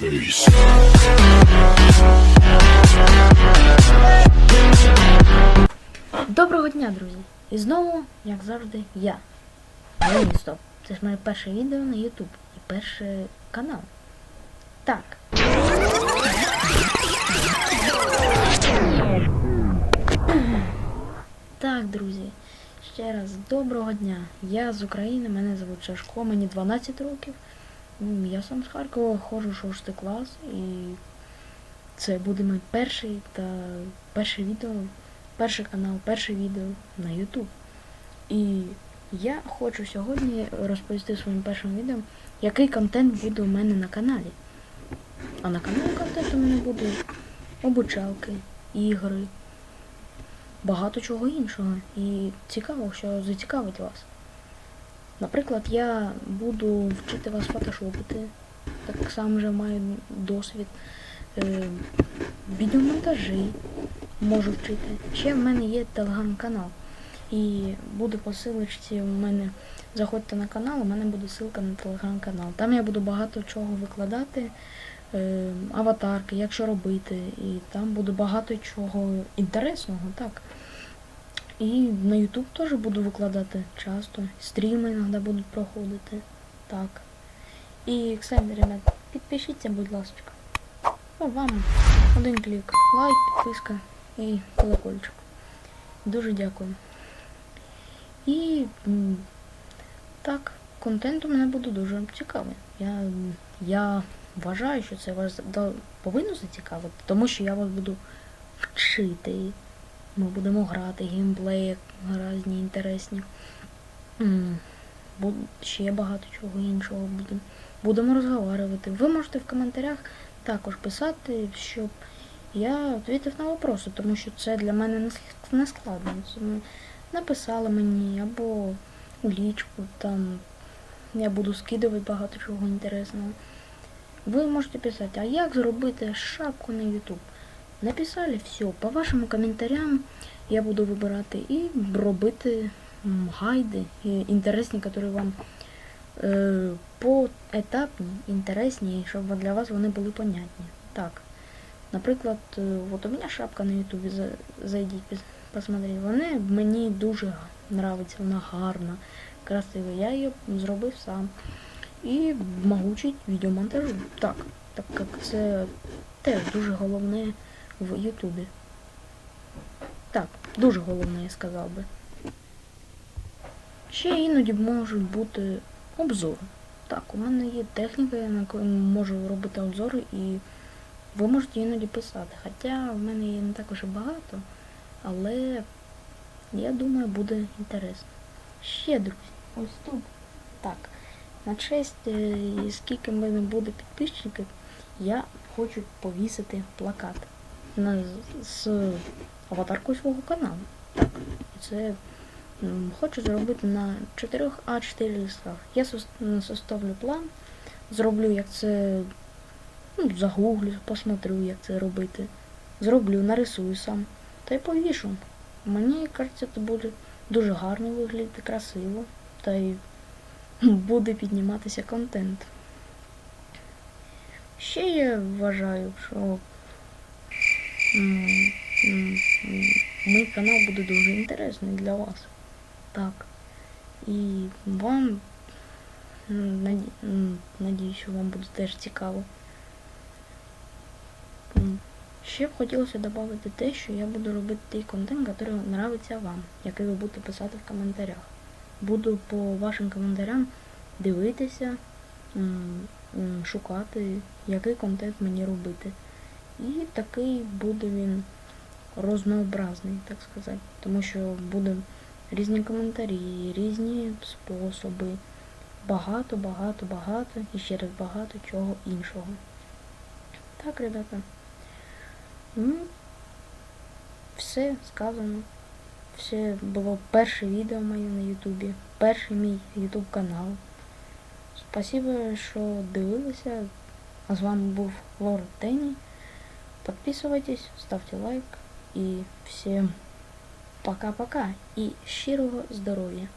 Peace. Доброго дня, друзі! І знову, як завжди, я. Ні, стоп. Це ж моє перше відео на YouTube і перший канал. Так. Так, друзі. Ще раз доброго дня. Я з України, мене звуть Шашко, мені 12 років. Я сам з Харкова, ходжу шостий клас і це буде мій перший та перше відео перший канал, перше відео на YouTube. І я хочу сьогодні розповісти своїм першим відео, який контент буде у мене на каналі. А на каналі контент у мене буде обучалки, ігри, багато чого іншого. І цікаво, що зацікавить вас. Наприклад, я буду вчити вас фотошопити, так само вже маю досвід. Е, відеомонтажі, можу вчити. Ще в мене є телеграм-канал. І буде по силочці у мене. Заходьте на канал, у мене буде ссылка на телеграм-канал. Там я буду багато чого викладати, е, аватарки, як що робити. І там буде багато чого інтересного, так. І на YouTube теж буду викладати часто. Стріми іноді будуть проходити. Так. І, кстати, ребят, підпишіться, будь ласка. Ну, вам один клік. Лайк, підписка і колокольчик. Дуже дякую. І так, контент у мене буде дуже цікавий. Я, я вважаю, що це вас повинно зацікавити, тому що я вас буду вчити. Ми будемо грати, геймплеї різні інтересні. Ще багато чого іншого буде. Будемо розговорювати. Ви можете в коментарях також писати, щоб я відповів на вопроси, тому що це для мене не складно. Написали мені або у лічку, там я буду скидувати багато чого інтересного. Ви можете писати, а як зробити шапку на YouTube? Написали все, по вашим коментарям я буду вибирати і робити гайди інтересні, які вам е, поетапні, інтересні, щоб для вас вони були понятні. Так. Наприклад, е, от у мене шапка на Ютубі, зайдіть, пос- посмотрите. Вони мені дуже нравиться, вона гарна, красива. Я її зробив сам. І могучий відеомонтажу. Так, так як це теж дуже головне в Ютубі. Так, дуже головне, я сказав би. Ще іноді можуть бути обзори. Так, у мене є техніка, на яку можу робити обзори і ви можете іноді писати. Хоча в мене її не так уже багато, але я думаю, буде інтересно. Ще, друзі, ось тут. Так, на честь, е, скільки в мене буде підписчиків, я хочу повісити плакат на, з аватаркою свого каналу. Так, це хочу зробити на 4 А4 листах. Я сос- составлю план, зроблю, як це ну, загуглю, посмотрю, як це робити. Зроблю, нарисую сам. Та й повішу. Мені кажеться, це буде дуже гарно виглядати, красиво. Та й буде підніматися контент. Ще я вважаю, що мій канал буде дуже інтересний для вас. Так. І вам м, наді- м, надіюсь, що вам буде теж цікаво. Ще б хотілося додати те, що я буду робити той контент, який нравиться вам, який ви будете писати в коментарях. Буду по вашим коментарям дивитися, шукати, який контент мені робити. І такий буде він рознообразний, так сказати. Тому що буде різні коментарі, різні способи. Багато, багато, багато і ще раз багато чого іншого. Так, ребята. Ну, все сказано. Все було перше відео моє на Ютубі, перший мій Ютуб канал. Спасибо, що дивилися. А з вами був Лорд Тені. Підписуйтесь, ставьте лайк И всем пока-пока и щирого здоров'я.